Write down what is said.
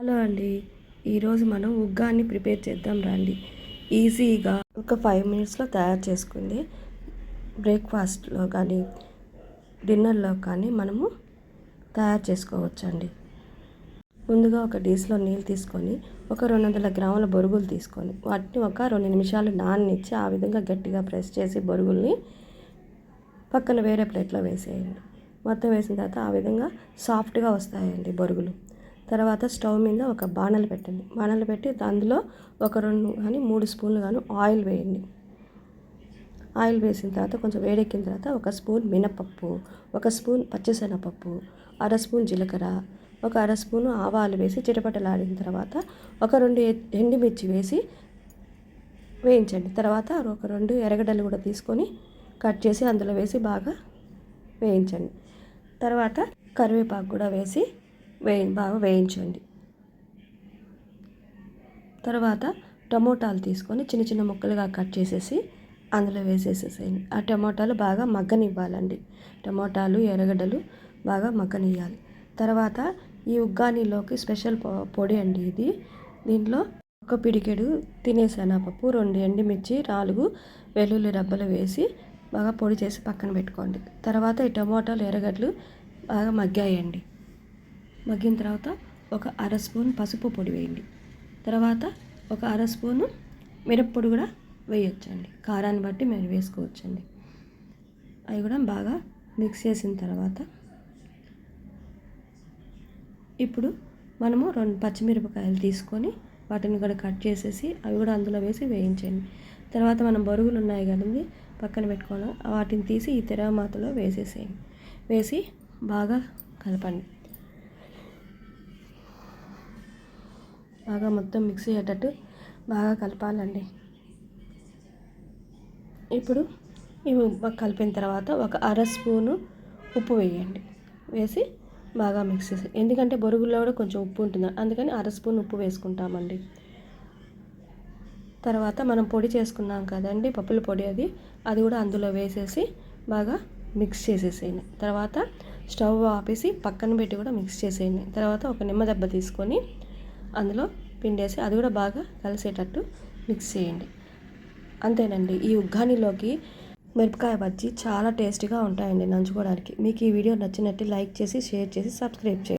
Hello అండి. ఈరోజు మనం ఉగ్గాన్ని ప్రిపేర్ చేద్దాం రండి. ఈజీగా ఒక ఫైవ్ మినిట్స్లో తయారు చేసుకుంది. బ్రేక్ఫాస్ట్లో కానీ డిన్నర్లో కానీ మనము తయారు చేసుకోవచ్చండి. ముందుగా ఒక డీస్లో నీళ్ళు తీసుకొని ఒక రెండు వందల గ్రాముల బొరుగులు తీసుకొని వాటిని ఒక రెండు నిమిషాలు నాననిచ్చి ఆ విధంగా గట్టిగా ప్రెస్ చేసి బొరుగుల్ని పక్కన వేరే ప్లేట్లో వేసేయండి. మొత్తం వేసిన తర్వాత ఆ విధంగా సాఫ్ట్గా వస్తాయండి బొరుగులు. తర్వాత స్టవ్ మీద ఒక బాణలు పెట్టండి. బాణలు పెట్టి అందులో ఒక రెండు కానీ మూడు స్పూన్లు కానీ ఆయిల్ వేయండి. ఆయిల్ వేసిన తర్వాత కొంచెం వేడెక్కిన తర్వాత ఒక స్పూన్ మినపప్పు ఒక స్పూన్ పచ్చిశనగపప్పు అర స్పూన్ జీలకర్ర ఒక అర స్పూన్ ఆవాలు వేసి చిటపటలాడిన తర్వాత ఒక రెండు ఎ- ఎండుమిర్చి వేసి వేయించండి. తర్వాత ఒక రెండు ఎరగడలు కూడా తీసుకొని కట్ చేసి అందులో వేసి బాగా వేయించండి. తర్వాత కరివేపాకు కూడా వేసి వేయి బాగా వేయించండి. తర్వాత టమోటాలు తీసుకొని చిన్న చిన్న ముక్కలుగా కట్ చేసేసి అందులో వేసేసేసేయండి. ఆ టమోటాలు బాగా మగ్గనివ్వాలండి. టమోటాలు ఎర్రగడ్డలు బాగా మగ్గనివ్వాలి తర్వాత ఈ ఉగ్గానీలోకి స్పెషల్ పొ- పొడి అండి ఇది. దీంట్లో ఒక పిడికెడు తినేసనపప్పు రెండు ఎండుమిర్చి నాలుగు వెల్లుల్లి రబ్బలు వేసి బాగా పొడి చేసి పక్కన పెట్టుకోండి. తర్వాత ఈ టమోటాలు ఎర్రగడ్డలు బాగా మగ్గాయండి. మగ్గిన తర్వాత ఒక అర స్పూన్ పసుపు పొడి వేయండి. తర్వాత ఒక అర స్పూను మిరప్పొడి కూడా వేయొచ్చండి. కారాన్ని బట్టి మీరు వేసుకోవచ్చండి. అవి కూడా బాగా మిక్స్ చేసిన తర్వాత ఇప్పుడు మనము రెండు పచ్చిమిరపకాయలు తీసుకొని వాటిని కూడా కట్ చేసేసి అవి కూడా అందులో వేసి వేయించండి. తర్వాత మనం బరుగులు ఉన్నాయి కదండి పక్కన పెట్టుకోవడం వాటిని తీసి ఈ తెరమాతలో వేసేసేయండి. వేసి బాగా కలపండి. బాగా మొత్తం మిక్స్ అయ్యేటట్టు బాగా కలపాలండి. ఇప్పుడు ఇవి కలిపిన తర్వాత ఒక అర స్పూను ఉప్పు వేయండి. వేసి బాగా మిక్స్ చేసి ఎందుకంటే బొరుగుల్లో కూడా కొంచెం ఉప్పు ఉంటుంది. అందుకని అర స్పూన్ ఉప్పు వేసుకుంటామండి. తర్వాత మనం పొడి చేసుకున్నాం కదండి పప్పుల పొడి అది అది కూడా అందులో వేసేసి బాగా మిక్స్ చేసేసేయండి. తర్వాత స్టవ్ ఆపేసి పక్కన పెట్టి కూడా మిక్స్ చేసేయండి. తర్వాత ఒక నిమ్మ దెబ్బ తీసుకొని అందులో పిండేసి అది కూడా బాగా కలిసేటట్టు మిక్స్ చేయండి. అంతేనండి. ఈ ఉగ్గానిలోకి మిరపకాయ బజ్జీ చాలా టేస్టీగా ఉంటాయండి నంచుకోవడానికి. మీకు ఈ వీడియో నచ్చినట్టు లైక్ చేసి షేర్ చేసి సబ్స్క్రైబ్ చేయండి.